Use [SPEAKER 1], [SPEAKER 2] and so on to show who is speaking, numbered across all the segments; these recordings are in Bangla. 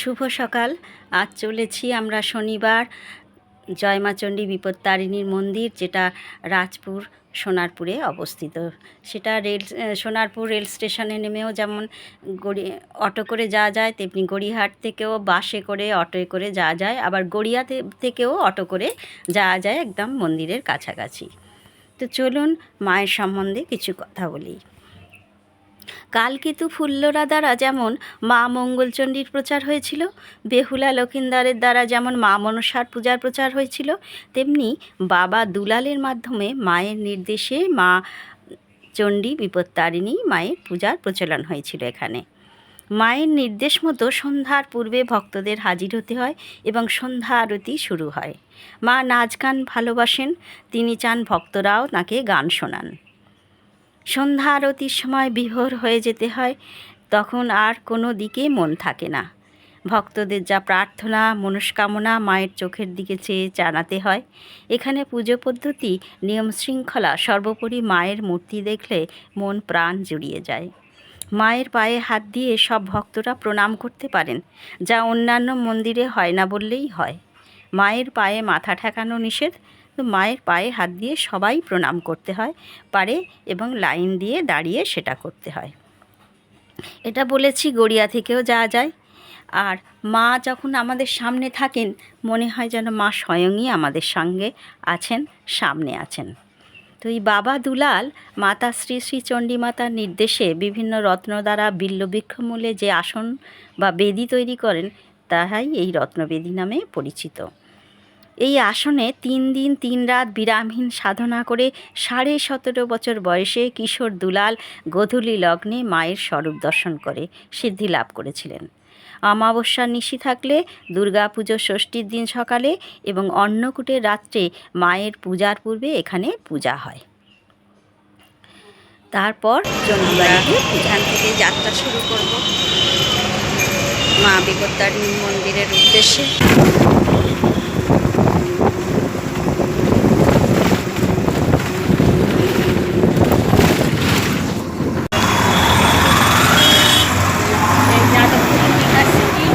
[SPEAKER 1] শুভ সকাল। আজ চলেছি আমরা শনিবার জয়মাচণ্ডী বিপত্তারিণীর মন্দির, যেটা রাজপুর সোনারপুরে অবস্থিত। সেটা রেল, সোনারপুর রেল স্টেশনে নেমেও যেমন গড়ি, অটো করে যাওয়া যায়, তেমনি গড়িয়াহাট থেকেও বাসে করে অটোয় করে যাওয়া যায়। আবার গড়িয়া থেকেও অটো করে যাওয়া যায় একদম মন্দিরের কাছাকাছি। তো চলুন মায়ের সম্বন্ধে কিছু কথা বলি। কালকেতু ফুল্লরা দ্বারা যেমন মা মঙ্গলচণ্ডীর প্রচার হয়েছিল, বেহুলা লক্ষিন্দারের দ্বারা যেমন মা মনসার পূজার প্রচার হয়েছিল, তেমনি বাবা দুলালের মাধ্যমে মায়ের নির্দেশে মা চণ্ডী বিপত্তারিণী মায়ের পূজার প্রচলন হয়েছিল এখানে। মায়ের নির্দেশ মতো সন্ধ্যার পূর্বে ভক্তদের হাজির হতে হয় এবং সন্ধ্যা আরতি শুরু হয়। মা নাচ গান ভালোবাসেন, তিনি চান ভক্তরাও তাকে গান শোনান। সন্ধ্যা আরতির সময় বিভোর হয়ে যেতে হয়, তখন আর কোনো দিকে মন থাকে না। ভক্তদের যা প্রার্থনা, মনস্কামনা মায়ের চোখের দিকে চেয়ে জানাতে হয়। এখানে পুজো পদ্ধতি, নিয়ম শৃঙ্খলা সর্বোপরি মায়ের মূর্তি দেখলে মন প্রাণ জুড়িয়ে যায়। মায়ের পায়ে হাত দিয়ে সব ভক্তরা প্রণাম করতে পারেন, যা অন্যান্য মন্দিরে হয় না বললেই হয়। মায়ের পায়ে মাথা ঠেকানো নিষেধ তো মায়ের পায়ে হাত দিয়ে সবাই প্রণাম করতে হয়, পারে এবং লাইন দিয়ে দাঁড়িয়ে সেটা করতে হয়। এটা বলেছি গড়িয়া থেকেও যাওয়া যায়। আর মা যখন আমাদের সামনে থাকেন, মনে হয় যেন মা স্বয়ংই আমাদের সঙ্গে আছেন, সামনে আছেন। তো এই বাবা দুলাল, মাতা শ্রী শ্রী চণ্ডী মাতার নির্দেশে বিভিন্ন রত্ন দ্বারা বিল্লবৃক্ষমূলে যে আসন বা বেদি তৈরি করেন, তাহাই এই রত্নবেদী নামে পরিচিত। এই আসনে তিন দিন, তিন রাত বিরামহীন সাধনা করে সাড়ে সতেরো বছর বয়সে কিশোর দুলাল গোধূলি লগ্নে মায়ের স্বরূপ দর্শন করে সিদ্ধি লাভ করেছিলেন। অমাবস্যার নিশি থাকলে দুর্গাপুজো ষষ্ঠীর দিন সকালে এবং অন্নকূটের রাত্রে মায়ের পূজার পূর্বে এখানে পূজা হয়। তারপর চণ্ডীবাড়িতে এখান থেকে যাত্রা শুরু করব। মা বিপত্তারিণী মন্দিরের উদ্দেশ্যে এই যাদবপুর ইউনিভার্সিটি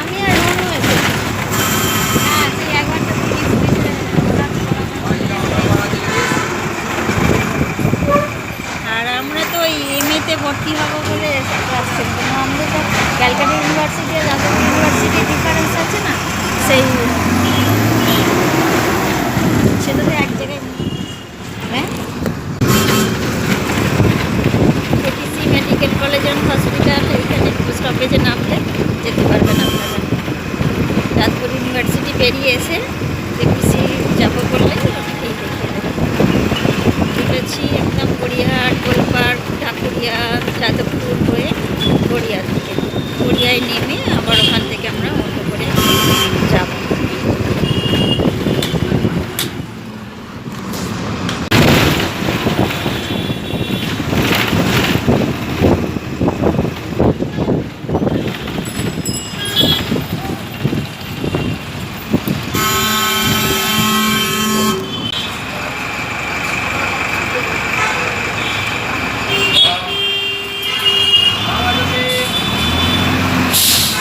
[SPEAKER 1] আমি আর রনু এসেছি আর আমরা তো ওই এমএতে ভর্তি হব বলে আসছি কিন্তু আমাদের তো ক্যালকাটা ইউনিভার্সিটি আর যাদব ইউনিভার্সিটি ডিফারেন্স আছে না সেই সেটা তো এক জায়গায় হ্যাঁ KTC medical college and hospital এখানে স্টপেজে নামলে যেতে পারবেন আপনারা যাদবপুর পেরিয়ে এসে দেখেছি যাব বললে অনেকেই একদম গড়িয়াহাট, গোলপার্ক ঢাকুরিয়া যাদবপুর হয়ে গড়িয়া থেকে গড়িয়ায় নেমে আবার ওখান থেকে আমরা অটো করে যাব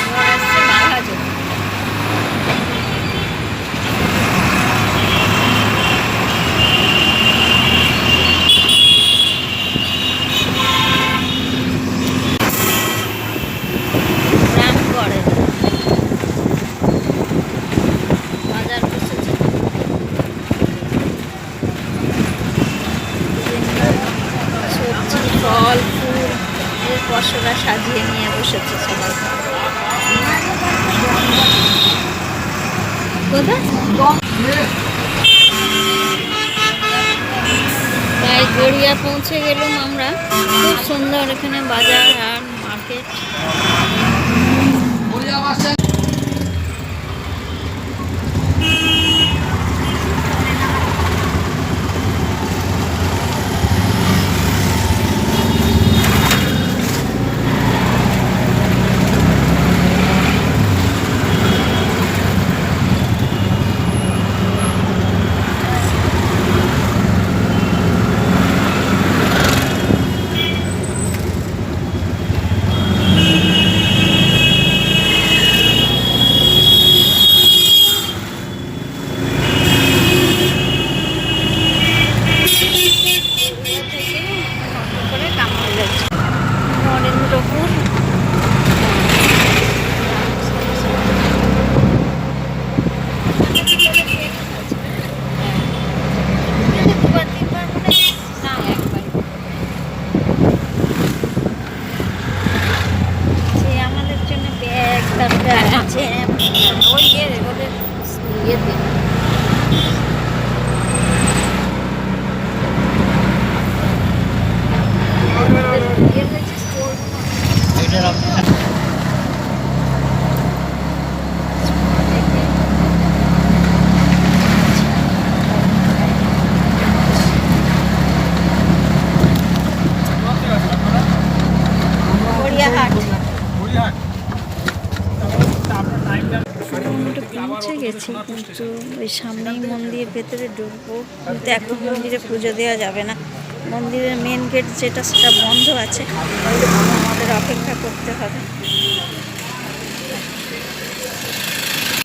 [SPEAKER 1] আমার আসছে মালহাজো রামগড়ে বাজার বসেছে সবজি ফল ফুল এর পশরা সাজিয়ে নিয়ে বসেছে সবাই কোথায় প্রায় পৌঁছে গেলাম আমরা। খুব সুন্দর এখানে বাজার আর মার্কেট করে কামাল যাচ্ছে নরেন্দ্রপুর দুবার তিনবার মানে না একবার যে আমাদের জন্য ব্যাগ তারপরে আছে ওই ইয়ে ওদের ইয়েতে ইয়ে হয়েছে স্টোর গড়িয়াহাট একটু পৌঁছে গেছি, কিন্তু ওই সামনেই মন্দির, ভেতরে ঢুকবো। কিন্তু এখন মন্দিরে পুজো দেওয়া যাবে না। মন্দিরের মেন গেট যেটা, সেটা বন্ধ আছে। আমাদের অপেক্ষা করতে হবে।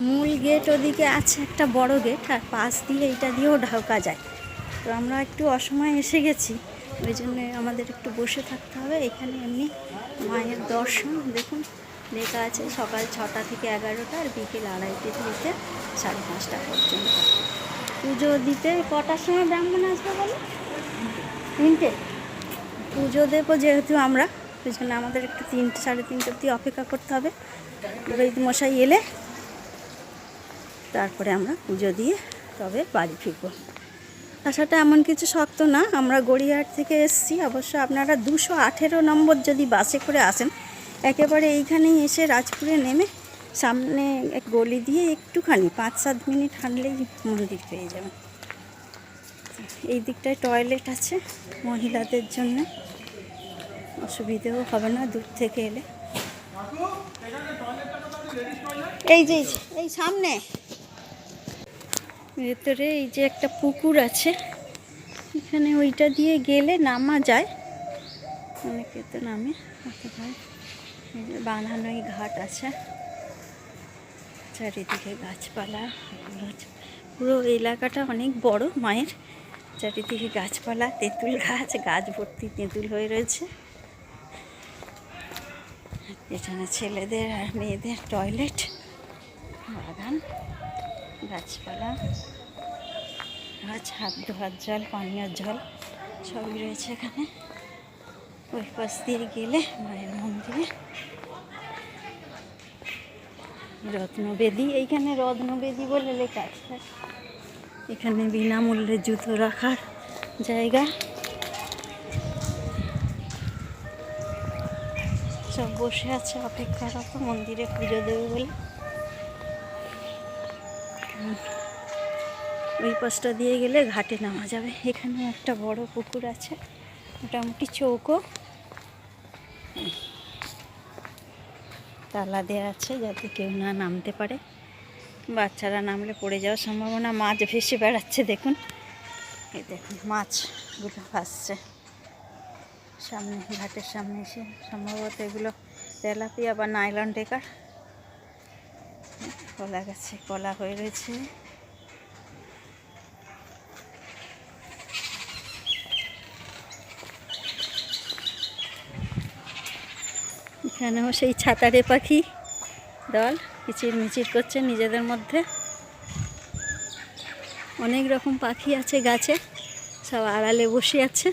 [SPEAKER 1] মূল গেট ওদিকে আছে, একটা বড় গেট আর পাশ দিয়ে এটা দিয়েও ঢাকা যায়। তো আমরা একটু অসময়ে এসে গেছি। ওই জন্য আমাদের একটু বসে থাকতে হবে। এখানে এমনি মায়ের দর্শন, দেখুন। লেখা আছে সকাল ছটা থেকে এগারোটা আর বিকেল আড়াইটে থেকে সাড়ে পাঁচটা পর্যন্ত। পুজো দিতে কটার সময় ব্রাহ্মণ আসবে বলো? তিনটে। পুজো দেবো যেহেতু আমরা, ওই জন্য আমাদের একটু তিনটে, সাড়ে তিনটে অবধি অপেক্ষা করতে হবে। বৈদ মশাই এলে তারপরে আমরা পুজো দিয়ে তবে বাড়ি ফিরবো। আসাটা এমন কিছু শক্ত না, আমরা গড়িয়াহাট থেকে এসেছি। অবশ্য আপনারা দুশো আঠেরো নম্বর যদি বাসে করে আসেন একেবারে এইখানেই এসে রাজপুরে নেমে সামনে এক গলি দিয়ে একটুখানি, পাঁচ সাত মিনিট হাঁটলেই মন্দির পেয়ে যাবেন এই দিকটায় টয়লেট আছে মহিলাদের জন্য। অসুবিধেও হবে না, দূর থেকে এলে। এই যে, এই সামনে। ভেতরে এই যে একটা পুকুর আছে, এখানে ওইটা দিয়ে গেলে নামা যায়। অনেকে তো নামে বাঁধানোই ঘাট আছে। চারিদিকে গাছপালা, গাছ- পুরো এলাকাটা অনেক বড় মায়ের। চারিদিকে গাছপালা, তেঁতুল গাছ গাছ ভর্তি তেঁতুল হয়ে রয়েছে। এখানে ছেলেদের আর মেয়েদের টয়লেট, বাগান, গাছপালা, গাছ, হাত ধোয়ার জল, পানীয় জল সবই রয়েছে এখানে। ওই পাশ দিয়ে গেলে মায়ের মন্দিরে। রত্নবেদী, এইখানে রত্নবেদী বলে লেখা আছে। এখানে বিনামূল্যে জুতো রাখার জায়গা। সব বসে আছে অপেক্ষারত মন্দিরে পুজো দেবে বলে। ওই পাশটা দিয়ে গেলে ঘাটে নামা যাবে। এখানে একটা বড় পুকুর আছে, মোটামুটি চৌকো। তালা দেওয়া আছে যাতে কেউ না নামতে পারে। বাচ্চারা নামলে পড়ে যাওয়ার সম্ভাবনা মাছ ভেসে বেড়াচ্ছে, দেখুন। এই দেখুন, মাছগুলো ভাসছে। সামনে, ঘাটের সামনে এসে সম্ভবত এগুলো তেলাপিয়া বা নাইলন ডেকার। কলা গাছে কলা হয়ে রয়েছে। এখানেও সেই ছাতারে পাখি দল কিচির মিচির করছে নিজেদের মধ্যে। অনেক রকম পাখি আছে গাছে, সব আড়ালে বসে আছে।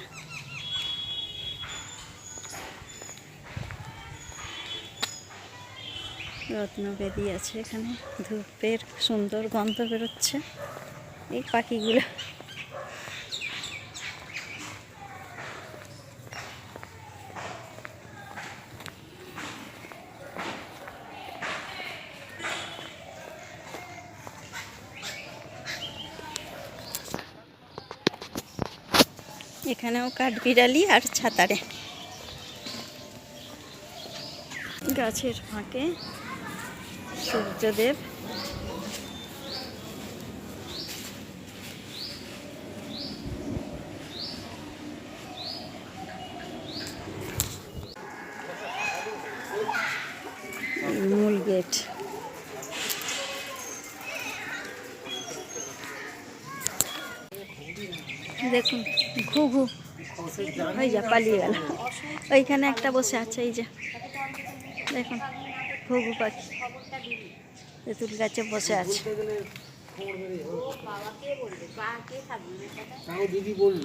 [SPEAKER 1] রত্নবেদী আছে এখানে, ধূপের সুন্দর গন্ধ বেরোচ্ছে। এই পাখিগুলো এখানেও কাঠবিড়ালি আর ছাতারে। গাছের ফাঁকে সূর্যদেব। মূল গেট। দেখুন ঘু ঘু। ওই যা পালিয়ে গেল। ওইখানে একটা বসে আছে এই যে। দেখুন ঘুঘু পাখি। তেঁতুল গাছে বসে আছে।
[SPEAKER 2] দিদি বলল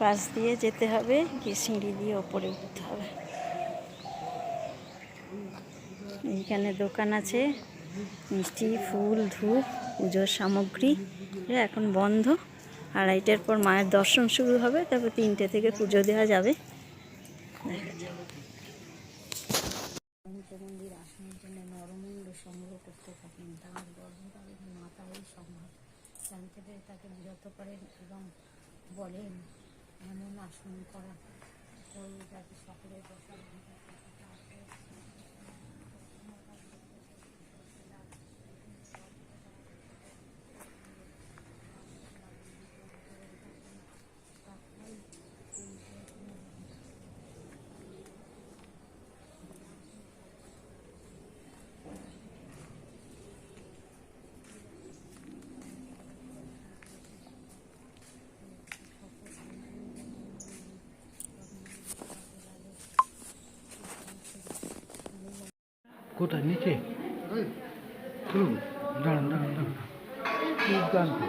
[SPEAKER 1] পাশ দিয়ে যেতে হবে গিয়ে সিঁড়ি দিয়ে ওপরে উঠতে হবে। এইখানে দোকান আছে। মিষ্টি, ফুল, ধূপ, পুজোর সামগ্রী। এখন বন্ধ। আড়াইটার পর মায়ের দর্শন শুরু হবে, তারপর তিনটে থেকে পুজো দেওয়া যাবে।
[SPEAKER 3] মন্দির সংগ্রহ করতে থাকেন তাঁর তাকে বিরত করেন এবং বলেন এমন আসন করা куда нити? Круг. Да, да, да. Круганку.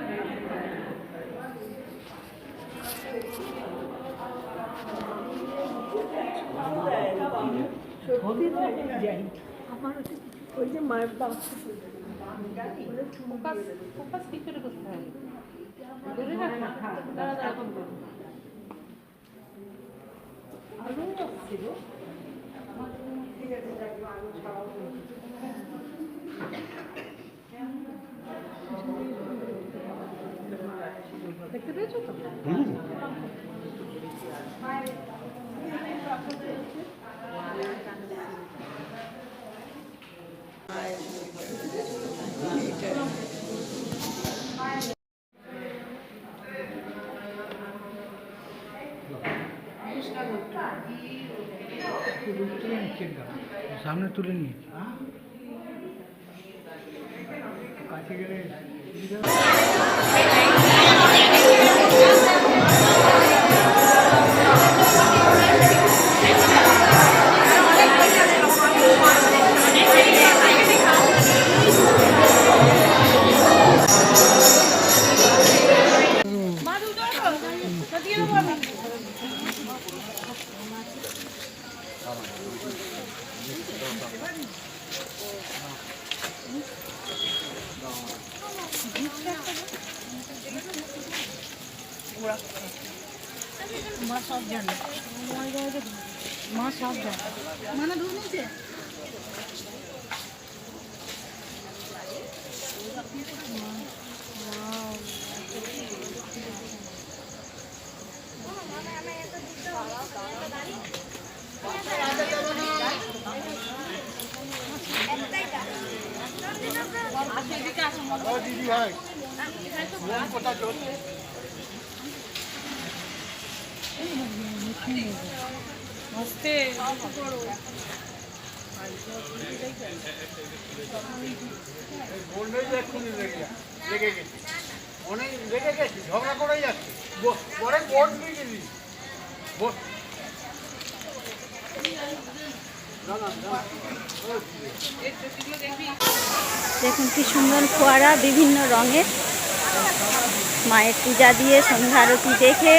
[SPEAKER 3] Thank you. করে যাতে সকলের বসার অধিকার থাকে।
[SPEAKER 2] কোথায় নিচে চলুন দাঁড়ান দাঁড়ান দাঁড়ান দুর্দান্ত সামনে তুলে নিয়েছি কাছে গেলে
[SPEAKER 3] মা সব জানে। মা সব জানে। মানে দুধ নিচে।
[SPEAKER 2] দিদি ভাই কোথা চলছে গেছে অনেক লেগে গেছে ঝগড়া করেই যাচ্ছে পরে বোর্ড নিয়ে গেলি বোর্ড
[SPEAKER 1] দেখুন কি সুন্দর ফোয়ারা, বিভিন্ন রঙের। মায়ের পূজা দিয়ে সন্ধ্যা আরতি দেখে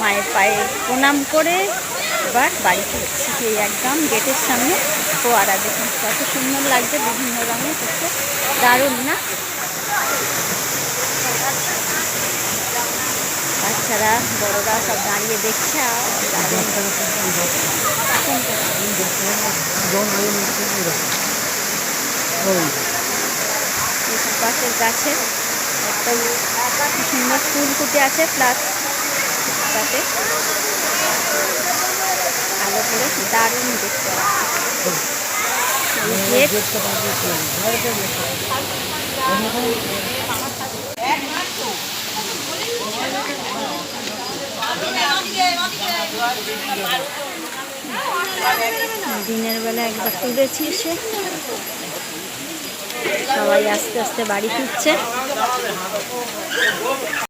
[SPEAKER 1] মায়ের পায়ে প্রণাম করে এবার বাড়িতে এই একদম গেটের সামনে ফোয়ারা। দেখুন কত সুন্দর লাগছে, বিভিন্ন রঙের দেখতে। দারুণ না? বাচ্চারা বড়রা সব দাঁড়িয়ে দেখছে পাশের গাছে একদম সুন্দর ফুল ফুটে আছে প্লাস তাতে আলো করে দারুণ দেখতে লাগছে। এই গেট দিনের বেলা একবার তুলেছি এসে। সবাই আস্তে আস্তে বাড়ি ফিরছে।